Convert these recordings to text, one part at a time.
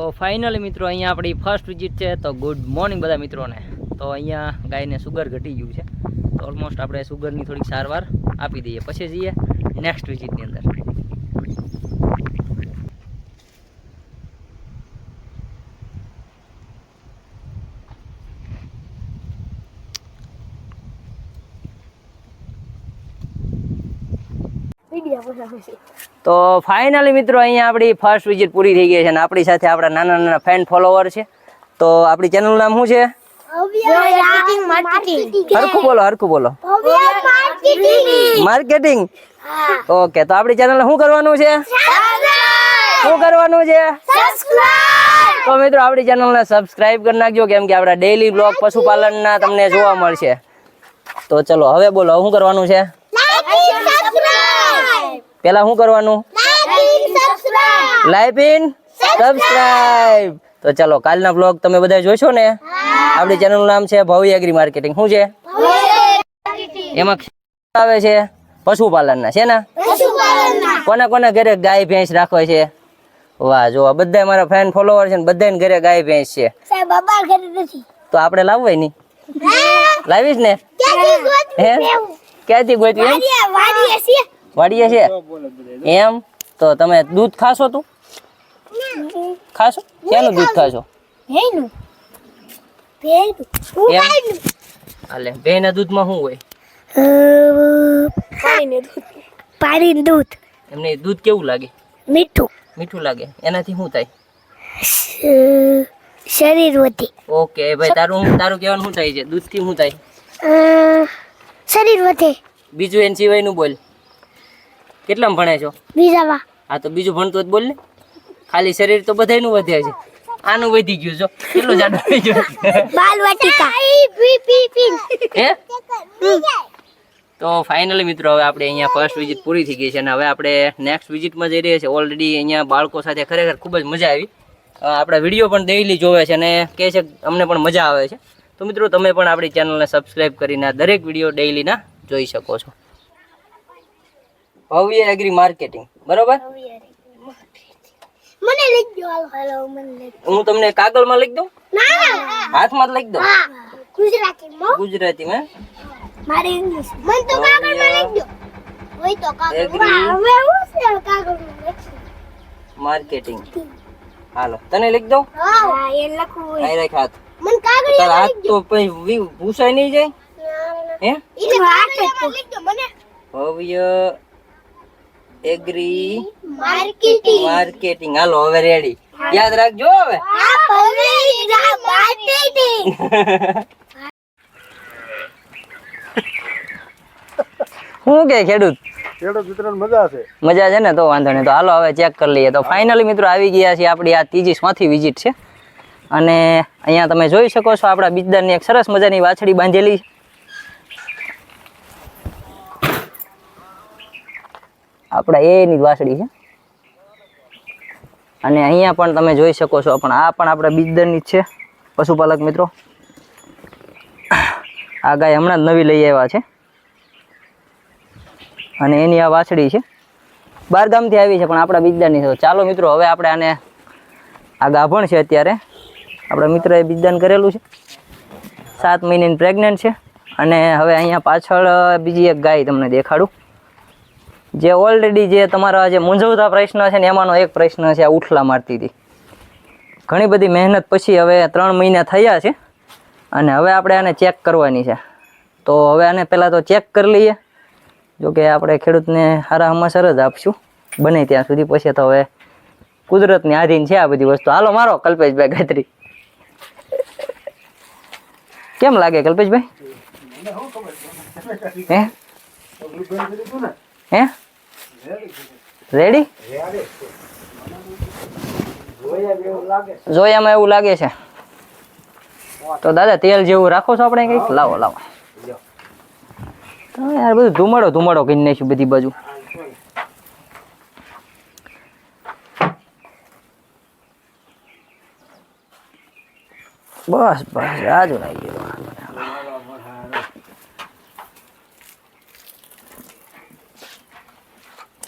તો ફાઇનલી મિત્રો, અહીંયા આપણી ફર્સ્ટ વિઝિટ છે, તો ગુડ મોર્નિંગ બધા મિત્રોને. તો અહીંયા ગાયને સુગર ઘટી ગયું છે. તો ઓલમોસ્ટ આપણે સુગરની થોડીક સારવાર આપી દઈએ. પછી જઈએ નેક્સ્ટ વિઝિટની અંદર. તો ફાઇનલી મિત્રો અહીંયા આપણી ફર્સ્ટ વિઝિટ પૂરી થઈ ગઈ છે અને આપણી સાથે આપણા નાના નાના ફેન ફોલોવર છે. તો આપણી ચેનલનું નામ શું છે? હરખું બોલો હરખું બોલો. માર્કેટિંગ ઓકે તો આપણી ચેનલ શું કરવાનું છે? શું કરવાનું છે? તો મિત્રો આપણી ચેનલને સબસ્ક્રાઇબ કરી નાખજો કેમ કે આપણા ડેઈલી બ્લોગ પશુપાલનના તમને જોવા મળશે. તો ચલો હવે બોલો શું કરવાનું છે? પેલા શું કરવાનું? લાઈક ઇન સબસ્ક્રાઇબ તો ચલો કાલના બ્લોગ તમે બધા જોશો ને? આપણી ચેનલનું નામ છે ભવ્ય એગ્રી માર્કેટિંગ શું છે? એમાં આવે છે. પશુપાલનના છે ને? કોના કોના ઘરે ગાય ભેંસ રાખે છે? વાહ જો બધા મારા ફ્રેન્ડ ફોલોવર છે ને બધાને ઘરે ગાય ભેંસ છે. તો આપણે લાવવાય નહીં? લાવીશ ને? હે? ક્યાંથી ગોતવી? વાડીએ છે? એમ? તો તમે દૂધ ખાશો તું? ખાશો? ક્યાંનું દૂધ ખાશો? હાલે ભેંના. દૂધમાં શું હોય? પાણી દૂધ. એમને દૂધ કેવું લાગે? મીઠું. મીઠું લાગે. એનાથી શું થાય? શરીર વધે. ઓકે ભાઈ તારું તારું કહેવાનું શું થાય છે? દૂધથી શું થાય? શરીર વધે. બીજું એન સિવાયનું બોલ. કેટલામાં ભણે છો? બીજામાં. હા તો બીજું ભણતો જ બોલ ને. ખાલી શરીર તો બધાયનું વધે છે. આનું વધી ગયું છો કેટલું જાડું થઈ ગયું. બાલ વાટિકા. હે? તો ફાઇનલી મિત્રો હવે આપણે અહીંયા ફર્સ્ટ વિઝિટ પૂરી થઈ ગઈ છે અને હવે આપણે નેક્સ્ટ વિઝિટમાં જઈ રહ્યા છીએ. ઓલરેડી અહીંયા બાળકો સાથે ખરેખર ખૂબ જ મજા આવી. આપણા વીડિયો પણ ડેઈલી જોવે છે અને કહે છે અમને પણ મજા આવે છે. તો મિત્રો તમે પણ આપણી ચેનલને સબસ્ક્રાઈબ કરીને દરેક વીડિયો ડેઈલીના જોઈ શકો છો. ભવ્ય એગ્રી માર્કેટિંગ બરોબર? મને લઈ દો હાલો મને લઈ હું તમને કાગળમાં લખી દઉં? ના હાથમાં જ લખી દઉં? ગુજરાતીમાં. ગુજરાતીમાં મારે ઇંગ્લિશ મને તો કાગળમાં લઈ દો હોય તો કાગળ. હવે હું છે કાગળમાં લખી. માર્કેટિંગ હાલો તને લખ દઉં? હા એ લખું હોય. આઈ રાખ હાથ. મને કાગળ તારા હાથ તો પછી વી- ભૂસાય નહીં જાય? હે? કાગળમાં લઈ ભવ્ય એગ્રી માર્કેટિંગ માર્કેટિંગ હાલો હવે રેડી યાદ રાખજો હવે. શું કે ખેડૂત? મજા છે. મજા છે ને? તો વાંધો નહીં. તો હાલો હવે ચેક કરી લઈએ. તો ફાઇનલી મિત્રો આવી ગયા છે આપણી આ ત્રીજી ચોથી વિઝિટ છે. અને અહીંયા તમે જોઈ શકો છો આપણા બીજદારની એક સરસ મજાની વાછડી બાંધેલી છે આપણા એની વાછડી છે. અને અહીંયા પણ તમે જોઈ શકો છો, પણ આ પણ આપણા બીજદરની જ છે, પશુપાલક મિત્રો. આ ગાય હમણાં જ નવી લઈ આવ્યા છે. અને એની આ વાછડી છે. ગામથી આવી છે, પણ આપણા બિજદાની છે. ચાલો મિત્રો, હવે આપણે આને આ ગાભણ છે અત્યારે. આપણા મિત્રએ બીજદાન કરેલું છે. સાત મહિનાની પ્રેગ્નન્ટ છે. અને હવે અહીંયા પાછળ બીજી એક ગાય તમને દેખાડું. જે ઓલરેડી જે તમારા જે મૂંઝવતા પ્રશ્ન છે ને એમાંનો એક પ્રશ્ન છે આ ઉઠલા મારતી હતી. ઘણી બધી મહેનત પછી હવે ત્રણ મહિના થયા છે અને હવે આપણે આને ચેક કરવાની છે. તો હવે આને પહેલાં તો ચેક કરી લઈએ. જોકે આપણે ખેડૂતને સારા હમાસર જ આપશું. બને ત્યાં સુધી. પછી તો હવે કુદરતની આધીન છે આ બધી વસ્તુ. હાલો મારો કલ્પેશભાઈ ગાત્રી કેમ લાગે કલ્પેશભાઈ? હે? હે? રેડી જોયામાં એવું લાગે છે. તો દાદા, તેલ જેવું રાખો છો આપણે કંઈક? લાવો લાવો. યાર, બધું ધુમાડો ધુમાડો કરી નાખ્યું બધી બાજુ. બસ બસ રાજુ લાગી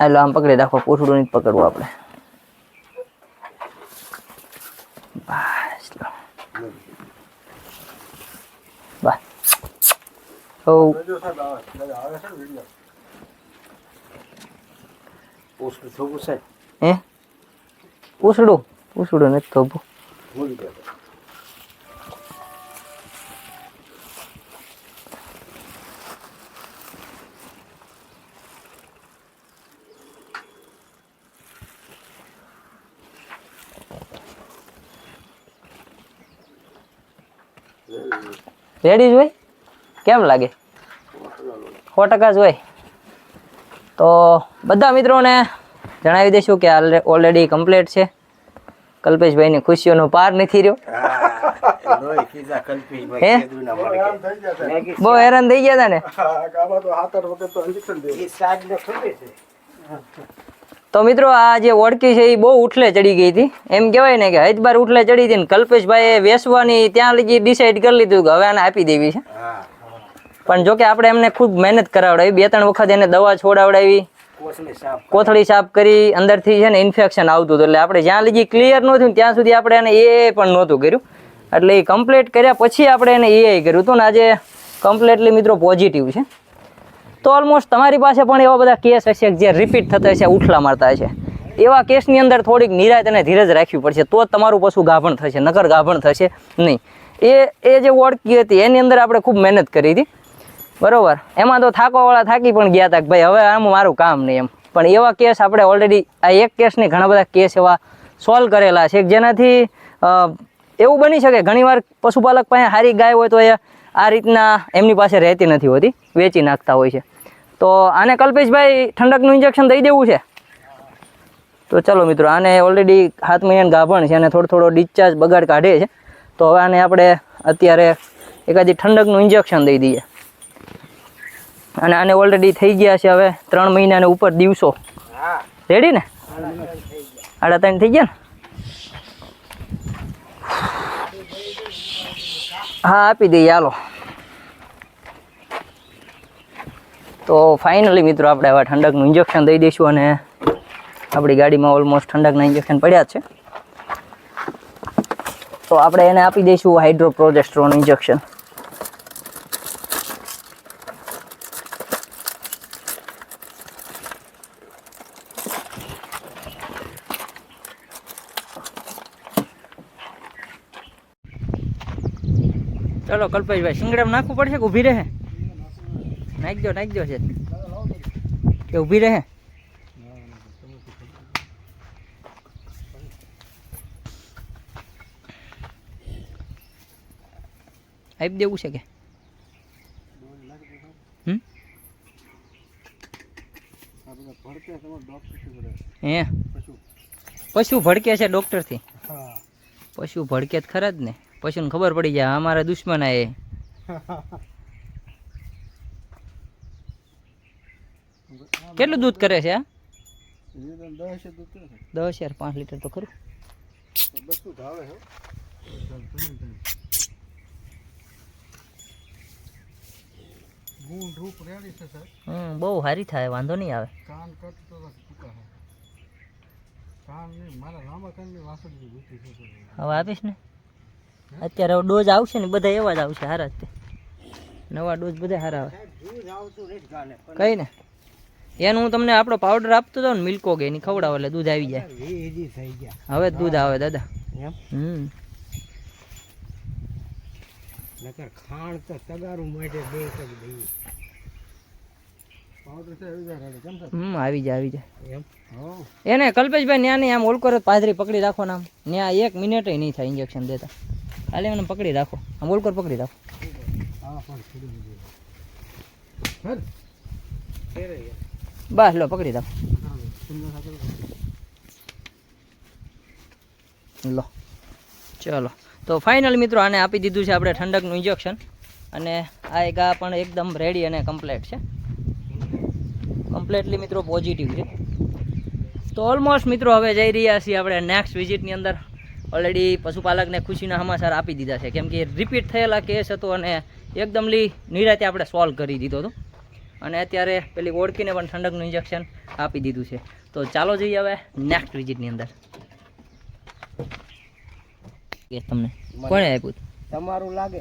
હાલો આમ પકડી રાખો કોઠડું નહીં પકડવું આપણે. બસ પૂછડું બસ. ઓ જોજો સાહેબ આવે છે. દાદા આવે છે ને વીડિયો ઓછું થોડું છે હે પૂછડું પૂછડું નથી તો ઊભું. ભૂલી ગયા રેડી જ હોય? કેમ લાગે? સો ટકા જ હોય. તો બધા મિત્રોને જણાવી દઈશું કે ઓલરેડી કમ્પ્લીટ છે. કલ્પેશભાઈની ખુશીઓનો પાર નથી રહ્યો. બહુ હેરાન થઈ ગયા હતા ને? તો મિત્રો આ જે ઓળખી છે એ બહુ ઉઠલે ચડી ગઈ હતી. એમ કહેવાય ને કે હૈદબાર ઉઠલે ચડી હતી ને કલ્પેશભાઈએ વેસવાની ત્યાં લગી ડિસાઈડ કરી લીધું કે હવે આને આપી દેવી છે. પણ જોકે આપણે એમને ખૂબ મહેનત કરાવડાવી. બે ત્રણ વખત એને દવા છોડાવડાવી. કોથળી સાફ કરી. અંદરથી છે ને ઇન્ફેક્શન આવતું હતું. એટલે આપણે જ્યાં લગી ક્લિયર નહોતું ત્યાં સુધી આપણે એને એ પણ નહોતું કર્યું. એટલે એ કમ્પ્લીટ કર્યા પછી આપણે એને એ કર્યું હતું. ને આજે કમ્પ્લીટલી મિત્રો પોઝિટિવ છે. તો ઓલમોસ્ટ તમારી પાસે પણ એવા બધા કેસ હશે જે રિપીટ થતા હશે ઉઠલા મારતા હશે. એવા કેસની અંદર થોડીક નિરાય અને ધીરજ રાખવી પડશે, તો તમારું પશુ ગાભણ થશે, નકર ગાભણ થશે નહીં. એ એ જે ઓળખી હતી, એની અંદર આપણે ખૂબ મહેનત કરી હતી. બરાબર? એમાં તો થાકવાવાળા થાકી પણ ગયા હતા ભાઈ, હવે આમ મારું કામ નહીં એમ. પણ એવા કેસ આપણે ઓલરેડી આ એક કેસની ઘણા બધા કેસ એવા સોલ્વ કરેલા છે જેનાથી એવું બની શકે, ઘણીવાર પશુપાલક પાસે સારી ગાય હોય તો એ આ રીતના એમની પાસે રહેતી નથી હોતી વેચી નાખતા હોય છે. તો આને કલ્પેશભાઈ ઠંડકનું ઇન્જેક્શન દઈ દેવું છે? તો ચલો મિત્રો આને ઓલરેડી હાથ મહિનાનું ગાભણ છે અને થોડો થોડો ડિસ્ચાર્જ બગાડ કાઢે છે. તો હવે આને આપણે અત્યારે એકાદી ઠંડકનું ઇન્જેક્શન દઈ દઈએ. અને આને ઓલરેડી થઈ ગયા છે હવે ત્રણ મહિનાને ઉપર દિવસો. રેડી ને? આડા ત્રણ થઈ ગયા ને? હા, આપી દઈએ, હાલો. તો ફાઇનલી મિત્રો આપણે હવે ઠંડકનું ઇન્જેક્શન દઈ દઈશું અને આપણી ગાડીમાં ઓલમોસ્ટ ઠંડકના ઇન્જેક્શન પડ્યા છે. તો આપણે એને આપી દઈશું હાઇડ્રોપ્રોજેસ્ટ્રોન ઇન્જેક્શન ચલો કલ્પેશભાઈ સિંગડામાં નાખવું પડશે કે ઊભી રહે? નાખજો નાખજો છે. કે ઊભી રહે? આપી દેવું છે કે. હે? પશુ. ભડકે છે ડૉક્ટરથી? હા. પશુ ભડકે જ ખરા જ ને. પશુને ખબર પડી જાય, અમારા દુશ્મન આ એ કેટલું દૂધ કરે છે, આ એ તો દસ છે દૂધ છે. દસ યાર પાંચ લીટર તો ખરું બધું ભાવે છે હો. ગુણ રૂપ રેડી છે સાહેબ હમ, બહુ સારી થાય, વાંધો નહીં આવે કાન કટ તો ટૂંકા છે કાન નહીં મારા લાંબા કાનની વાસળી ગુથી છે તો. હવે આપીશ ને અત્યારે હવે ડોઝ આવશે ને બધા એવા જ આવશે હારા જ નવા ડોઝ બધા સારા આવે. કઈ ને? એનું હું તમને આપણો પાવડર આપતો હતો ને મિલ્કો કે એની ખવડાવો એટલે દૂધ આવી જાય. હવે દૂધ આવે દાદા. હમ. નકર ખાણ તો તગારું બે કરી દઈએ હમ આવી જાય આવી જાય. એને કલ્પેશભાઈ ન્યા નહીં આમ ઓલકોર પાથરી પકડી રાખો ને આમ. ન્યા એક મિનિટ નહીં થાય ઇન્જેક્શન દેતા. ખાલી મને પકડી રાખો. આમ ઓલકોર પકડી રાખો. બસ, લો, પકડી રાખો. લો. ચલો. તો ફાઇનલ મિત્રો, આને આપી દીધું છે આપણે ઠંડકનું ઇન્જેક્શન અને આ એક આ પણ એકદમ રેડી અને કમ્પ્લેટ છે. કમ્પ્લેટલી મિત્રો પોઝિટિવ છે. તો ઓલમોસ્ટ મિત્રો, હવે જઈ રહ્યા છીએ આપણે નેક્સ્ટ વિઝિટની અંદર. ઓલરેડી પશુપાલકને ખુશીના સમાચાર આપી દીધા છે. કેમ કે રિપીટ થયેલા કેસ હતો અને એકદમલી નિરાતે આપણે સોલ્વ કરી દીધો હતો. અને અત્યારે પેલી ઓળખીને પણ ઠંડકનું ઇન્જેક્શન આપી દીધું છે. તો ચાલો જઈએ હવે નેક્સ્ટ વિઝિટની અંદર. તમને કોણે આપ્યું? તમારું લાગે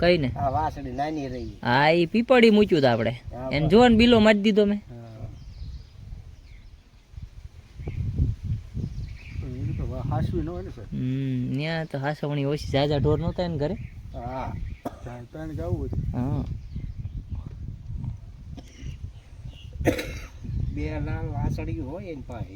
કઈ ને વાસડી નાની રહી. હા એ પીપળી મૂક્યું હતું આપણે. એને જો ને બિલો મારી દીધો મેં એ તો હાસવી ન હોય ને સર ત્યાં તો હાસવણી ઓછી જાજા ઢોર નહોતા ને ઘરે? હા ગાવું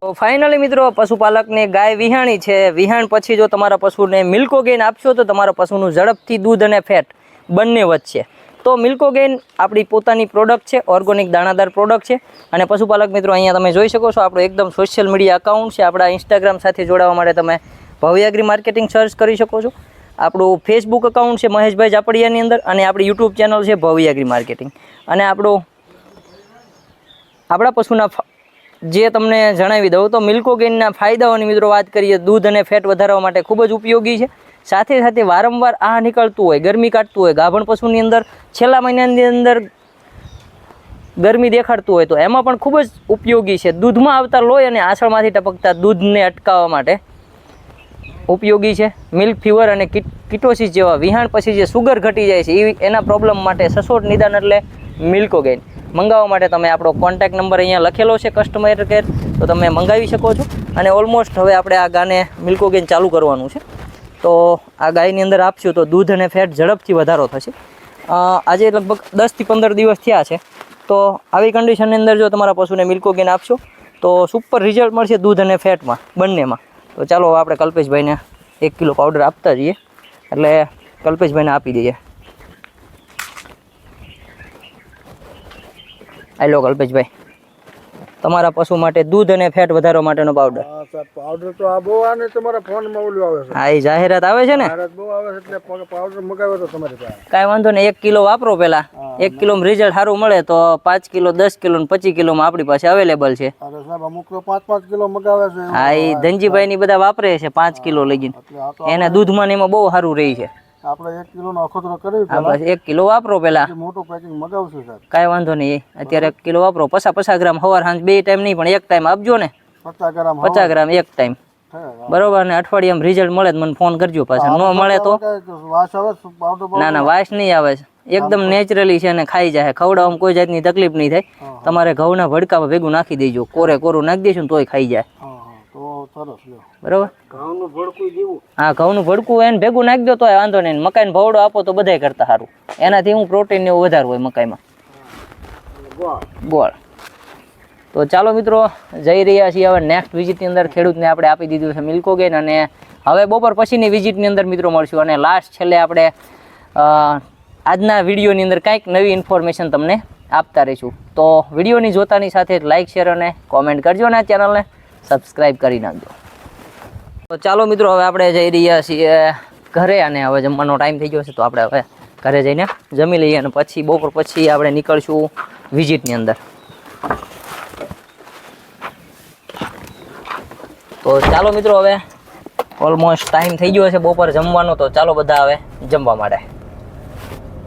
તો ફાઇનલી મિત્રો પશુપાલકને ગાય વિહાણી છે. વિહાણ પછી જો તમારા પશુને મિલ્કો ગેન આપશો તો તમારા પશુનું ઝડપથી દૂધ અને ફેટ બંને વધશે. તો મિલ્કોગેન આપણી પોતાની પ્રોડક્ટ છે ઓર્ગોનિક દાણાદાર પ્રોડક્ટ છે. અને પશુપાલક મિત્રો, અહીંયા તમે જોઈ શકો છો, આપણો એકદમ સોશિયલ મીડિયા અકાઉન્ટ છે. આપણા ઇન્સ્ટાગ્રામ સાથે જોડાવા માટે તમે ભવ્યાગ્રી માર્કેટિંગ સર્ચ કરી શકો છો. આપણું ફેસબુક અકાઉન્ટ છે, મહેશભાઈ જાપડિયાની અંદર. અને આપણી યુટ્યુબ ચેનલ છે ભવ્યાગ્રી માર્કેટિંગ અને આપણું, આપણા પશુના જે તમને જણાવી દઉં તો મિલ્કોગેનના ફાયદાઓની મિત્રો વાત કરીએ, દૂધ અને ફેટ વધારવા માટે ખૂબ જ ઉપયોગી છે. સાથે સાથે વારંવાર આ નીકળતું હોય, ગરમી કાઢતું હોય, ગાભણ પશુની અંદર, છેલ્લા મહિનાની અંદર ગરમી દેખાડતું હોય, તો એમાં પણ ખૂબ જ ઉપયોગી છે. દૂધમાં આવતા લોહી અને આસળમાંથી ટપકતા દૂધને અટકાવવા માટે ઉપયોગી છે. મિલ્ક ફીવર અને કિટ, કિટોસિસ જેવા વિહાણ પછી જે સુગર ઘટી જાય છે એ એના પ્રોબ્લેમ માટે સસોટ નિદાન એટલે મિલ્કો ગેઇન મંગાવવા માટે તમે આપણો કોન્ટેક્ટ નંબર અહીંયા લખેલો છે, કસ્ટમર કેર, તો તમે મંગાવી શકો છો. અને ઓલમોસ્ટ હવે આપણે આ ગાને મિલ્કો ગેઇન ચાલુ કરવાનું છે. તો આ ગાયની અંદર આપશું તો દૂધ અને ફેટ ઝડપથી વધારો થશે. આજે લગભગ દસથી પંદર દિવસ થયા છે. તો આવી કન્ડિશનની અંદર જો તમારા પશુને મિલ્કો ગેઇન આપશો, તો સુપર રિઝલ્ટ મળશે દૂધ અને ફેટમાં, બંનેમાં. તો ચાલો આપણે કલ્પેશભાઈને એક કિલો પાવડર આપતા જઈએ. એટલે કલ્પેશભાઈને આપી દઈએ. હેલો કલ્પેશભાઈ. તમારા પશુ માટે દૂધ અને ફેટ વધારવા માટેનો પાવડર પાવડર તો આ બહુ આને તમારા ફોનમાં ઓલું આવે છે. હા એ જાહેરાત આવે છે ને? બહુ આવે છે એટલે પાવડર મગાવ્યો તો તમારી પાસે. કાંઈ વાંધો નહીં એક કિલો વાપરો પેલા. એક કિલો રિઝલ્ટ સારું મળે તો પાંચ કિલો દસ કિલો ને પચીસ કિલોમાં આપણી પાસે અવેલેબલ છે. અમુક તો પાંચ પાંચ કિલો મગાવે છે. હા એ ધનજીભાઈ ની બધા વાપરે છે પાંચ કિલો લઈને એના દૂધમાં ને એમાં બહુ સારું રહી છે. આપણે એક કિલોનો અખતરો કરી બસ એક કિલો વાપરો પેલા. મોટું પેકિંગ મગાવશું સાહેબ. કાંઈ વાંધો નહીં અત્યારે કિલો વાપરો. પચાસ પચાસ ગ્રામ સાંજ બે ટાઈમ નહીં પણ એક ટાઈમ આપજો ને. પચાસ ગ્રામ પચાસ ગ્રામ એક ટાઈમ બરોબર ને અઠવાડિયામાં રિઝલ્ટ મળે તો મને ફોન કરજો પાછા. ન મળે તો? ના ના વાસ નહીં આવે. છે એકદમ નેચરલી છે ને ખાઈ જાય. ખવડાવવામાં કોઈ જાતની તકલીફ નહીં થાય. તમારે ઘઉંના ભડકામાં ભેગું નાખી દેજો. કોરે કોરું નાખી દેશું તોય ખાઈ જાય. બરોબર? ઘઉંનું ભડકું જેવું. હા ઘઉંનું ભડકું એને ભેગું નાખી દો તો વાંધો નહીં. મકાઈનો ભવડો આપો તો બધાય કરતા સારું. એનાથી હું પ્રોટીન ને એવું વધારે હોય મકાઈમાં. ગોળ. ગોળ. તો ચાલો મિત્રો જઈ રહ્યા છીએ હવે નેક્સ્ટ વિઝિટની અંદર. ખેડૂતને આપણે આપી દીધું છે મિલ્કો ગેન અને હવે બપોર પછીની વિઝિટની અંદર મિત્રો મળશું. અને લાસ્ટ છેલ્લે આપણે આજના વિડીયોની અંદર કંઈક નવી ઇન્ફોર્મેશન તમને આપતા રહીશું. તો વિડીયોની જોતાની સાથે લાઇક શેર અને કોમેન્ટ કરજો ને આ ચેનલને સબસ્ક્રાઈબ કરી નાખજો. તો ચાલો મિત્રો, હવે આપણે જઈ રહ્યા છીએ ઘરે અને હવે જમવાનો ટાઈમ થઈ ગયો છે, તો આપણે હવે ઘરે જઈને જમી લઈએ અને પછી, બપોર પછી આપણે નીકળશું વિઝિટની અંદર. તો ચાલો મિત્રો, હવે ઓલમોસ્ટ ટાઈમ થઈ ગયો છે બપોર જમવાનો, તો ચાલો બધા હવે જમવા માટે.